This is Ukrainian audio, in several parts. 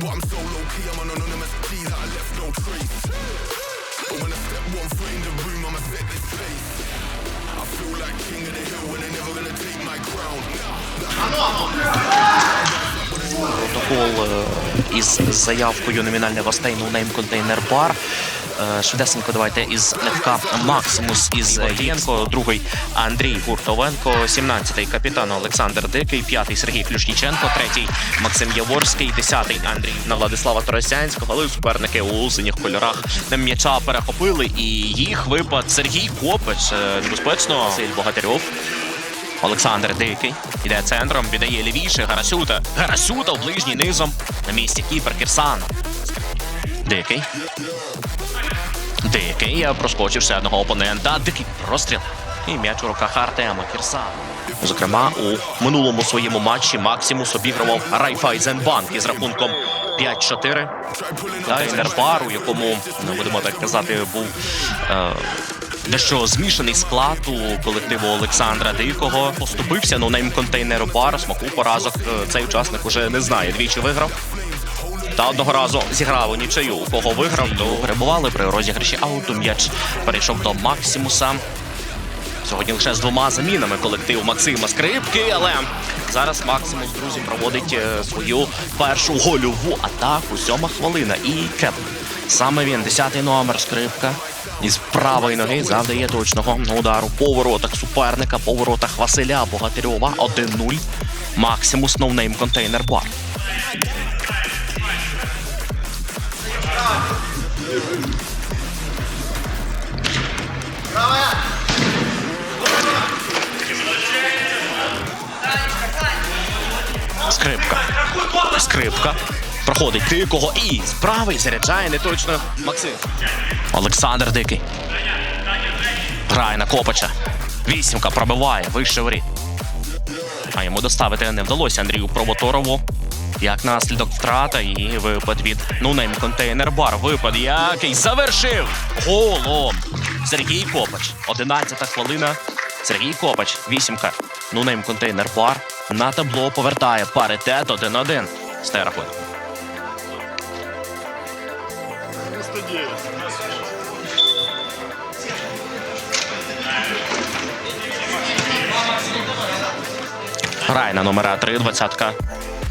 But I'm so low key, I'm an anonymous G that I left no trace. But when I step one foot in the room, I'ma set this place. I feel like king of the hill when they're never gonna take my crown. Протокол е, із заявкою номінальних гостей No Name Container Bar. Е, Швидесенько давайте із легка Максимус із Єнко, другий Андрій Гуртовенко, 17-й капітан Олександр Дикий, п'ятий Сергій Ключніченко, третій Максим Яворський, десятий Андрій на Владислава Торосянського, але суперники у синіх кольорах м'яча перехопили і їх випад Сергій Копич. Е, Небезпечно Василь Богатирьов. Олександр Дикий іде центром, віддає лівіше. Гарасюта. Гарасюта в ближній низом. На місці кіпер Кірсана. Дикий. Дикий. Проскочив ще одного опонента. Дикий простріл. І м'яч у руках Артема Кірсана. Зокрема, у минулому своєму матчі Максимус обігрував Райфайзенбанк із рахунком 5-4. Контейнер бар, у якому, ну, будемо так казати, був е, дещо змішаний склад у колективу Олександра Дикого. Поступився ну нейм контейнеру бар. Смаку поразок е, цей учасник уже не знає. Двічі виграв. Та одного разу зіграв у нічию. У кого виграв, то перебували при розіграші ауту. М'яч перейшов до Максимуса. Сьогодні лише з двома замінами колектив Максима Скрипки, але зараз Максимус, друзі, проводить е, свою першу гольову атаку. Сьома хвилина. І кеп. Саме він, 10-й номер скрипка. Із правої ноги завдає точного удару по воротах суперника, по воротах Василя Богатирьова. 1-0. Максимус ноунейм контейнер бар. Скрипка. Скрипка. Проходить дикого і правий заряджає неточно Максим. Олександр Дикий. Грає на Копача. Вісімка пробиває вище воріт. А йому доставити не вдалося Андрію Промоторову. Як наслідок втрата і випад від нунейм контейнер бар. Випад, який завершив голом. Сергій Копач. 11 хвилина. Сергій Копач. Вісімка. Нунейм контейнер бар. На табло повертає паритет 1-1. Стерахуй. Грає на номера 3, двадцятка.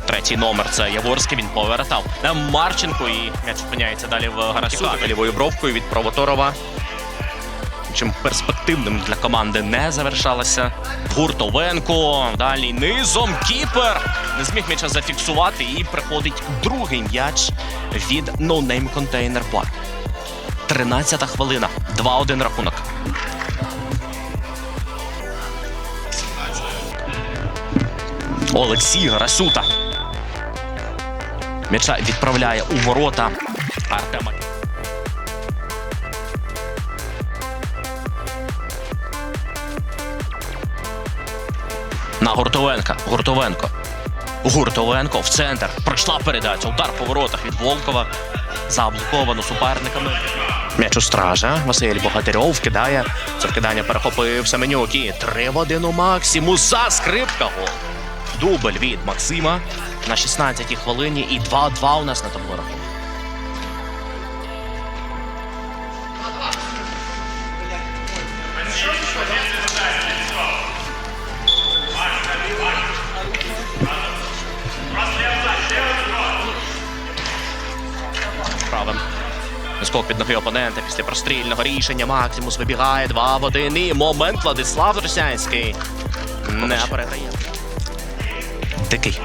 Третій номер це Яворський. Він повертав на Марченко і м'яч опиняється далі в Гарасюка. Лівою бровкою від Провоторова. Чим перспективним для команди не завершалася. Гуртовенко. Далі низом кіпер. Не зміг м'яча зафіксувати. І приходить другий м'яч від No Name Container Bar. 13 хвилина. 2-1 рахунок. Олексій Гарасюта. М'яча відправляє у ворота Артема. На Гуртовенка. Гуртовенко. Гуртовенко в центр. Пройшла передача. Удар по воротах від Волкова. Заблоковано суперниками. М'яч у стража. Василь Богатирьов кидає. Це вкидання перехопив Семенюк. І 3 в 1 у Максимуса. Скрипка гол. Дубль від Максима на 16-й хвилині. І 2-2 у нас на табло рахунку. правим. Скок під ноги опонента після прострільного рішення. Максимус вибігає 2 в 1. І момент Владислав Росянський не переграє. Дикий.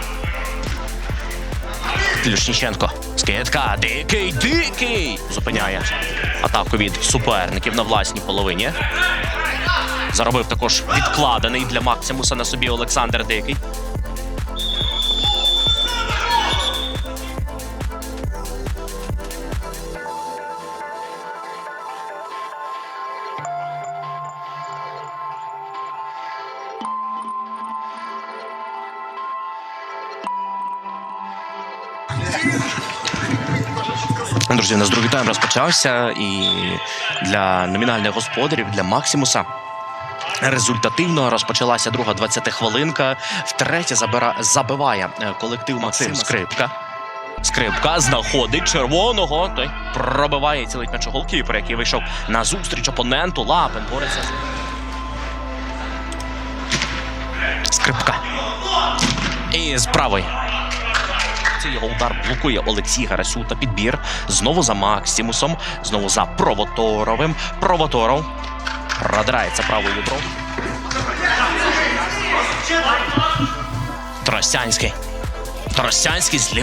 Люшніченко. Скидка. Дикий, дикий. Зупиняє атаку від суперників на власній половині. Заробив також відкладений для Максимуса на собі Олександр Дикий. Ну, друзі, у нас другий тайм розпочався, і для номінальних господарів, для Максимуса. Результативно розпочалася друга 20-хвилинка. Втретє забира... забиває е, колектив Максим Скрипка. Скрипка знаходить червоного. Той пробиває цілить м'яч голкіпер, який вийшов на зустріч опоненту. Лапен бореться. Скрипка. І з правої. Це його удар блокує Олексій Гарасю та підбір. Знову за Максимусом. Знову за Провоторовим. Провоторов. Продирається правою відро. Тростянський. Тростянський з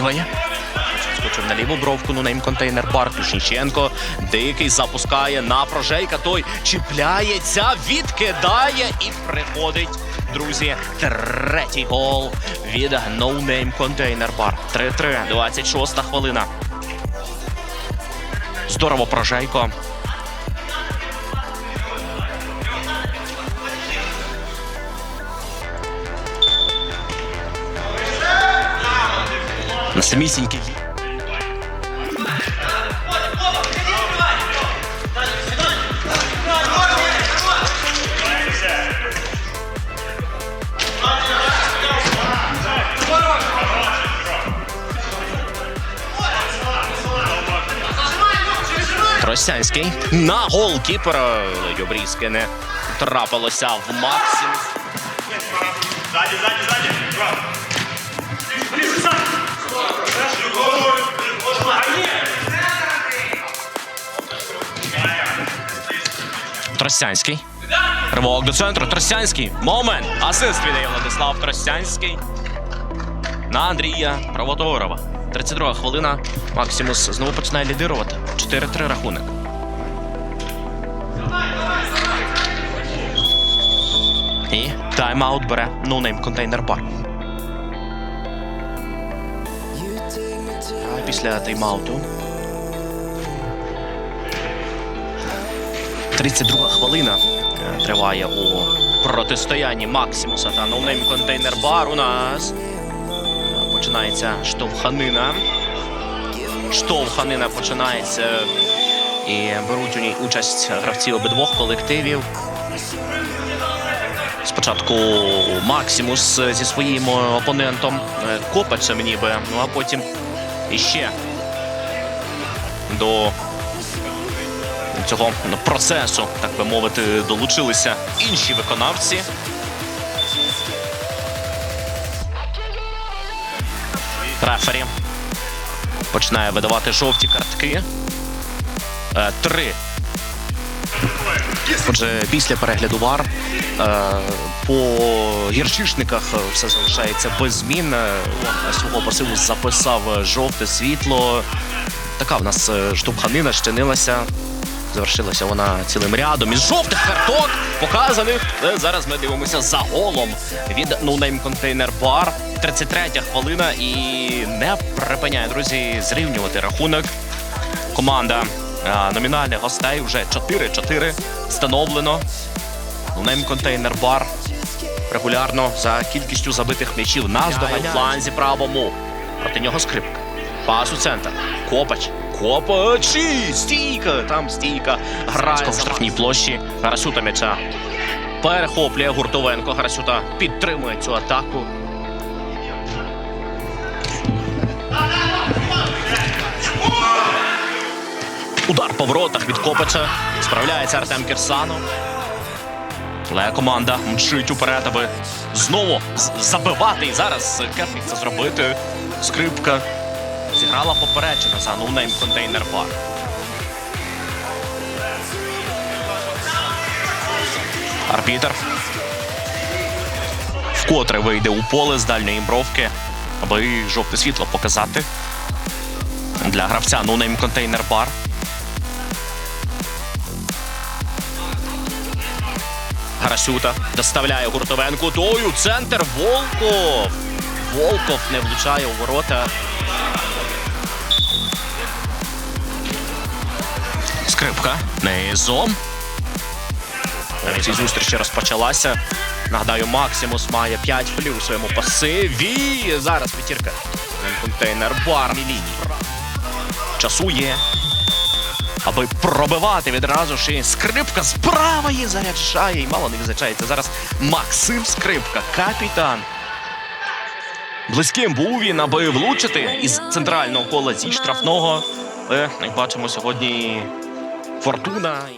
лівої. На ліву бровку, ну нейм контейнер бар. Ключніченко. Дикий запускає на прожейка. Той чіпляється, відкидає і приходить. Друзі, третій гол від Name Container Bar. 3-3, 26 хвилина. Здорово прожейко. На самісінький. Тростянський на гол кіпера. Ледь не трапилося в Максимус. Сзади, сзади, сзади. Два. Тростянський. Ривок до центру. Тростянський. Момент. Асист віддає Владислав Тростянський. На Андрія Правоторова. 32 хвилина. Максимус знову починає лідирувати. 4-3 рахунок. І тайм-аут бере ноунейм контейнер бар. Після тайм-ауту 32 хвилина триває у протистоянні Максимуса та ноунейм контейнер бар. У нас починається штовханина. Штовханина починається. І беруть у ній участь гравці обидвох колективів. Спочатку Максимус зі своїм опонентом е, Копачем ніби, ну а потім іще до цього процесу, так би мовити, долучилися інші виконавці. Рефері починає видавати жовті картки. Е, Три. Отже, після перегляду вар е, по гірчишниках все залишається без змін. Е, Свого пасиву записав жовте світло. Така в нас е, штовханина щинилася. Завершилася вона цілим рядом із жовтих карток, показаних. Е, Зараз ми дивимося за голом від No Name Container Bar. 33 хвилина і не припиняє, друзі, зрівнювати рахунок. Команда е, номінальних гостей вже 4-4 встановлено. No Name Container Bar регулярно за кількістю забитих м'ячів наздоганяє в фланзі правому. Проти нього скрипка. Пас у центр. Копач. Копач. І Стійка. Там стійка. Грає в штрафній площі. Гарасюта м'яча. Перехоплює Гуртовенко. Гарасюта підтримує цю атаку. Удар по воротах від Копача. Справляється Артем Кірсанов. Але команда мчить уперед, аби знову забивати. І зараз Кефік це зробити. Скрипка зіграла попереджена за ноунейм контейнер бар. Арбітер. Вкотре вийде у поле з дальньої бровки, аби жовте світло показати. Для гравця ноунейм контейнер бар. Гарасюта доставляє Гуртовенку. У центр Волков. Волков не влучає у ворота. Скрипка низом. Цій зустрічі розпочалася. Нагадаю, Максимус має 5 плюс у своєму пасиві. Зараз п'ятірка. Контейнер бар лінії. Часу є. аби пробивати відразу ж і скрипка справа її заряджає. І мало не визначається. Зараз Максим Скрипка, капітан. Близьким був він, аби влучити із центрального кола зі штрафного. Але, як бачимо, сьогодні фортуна.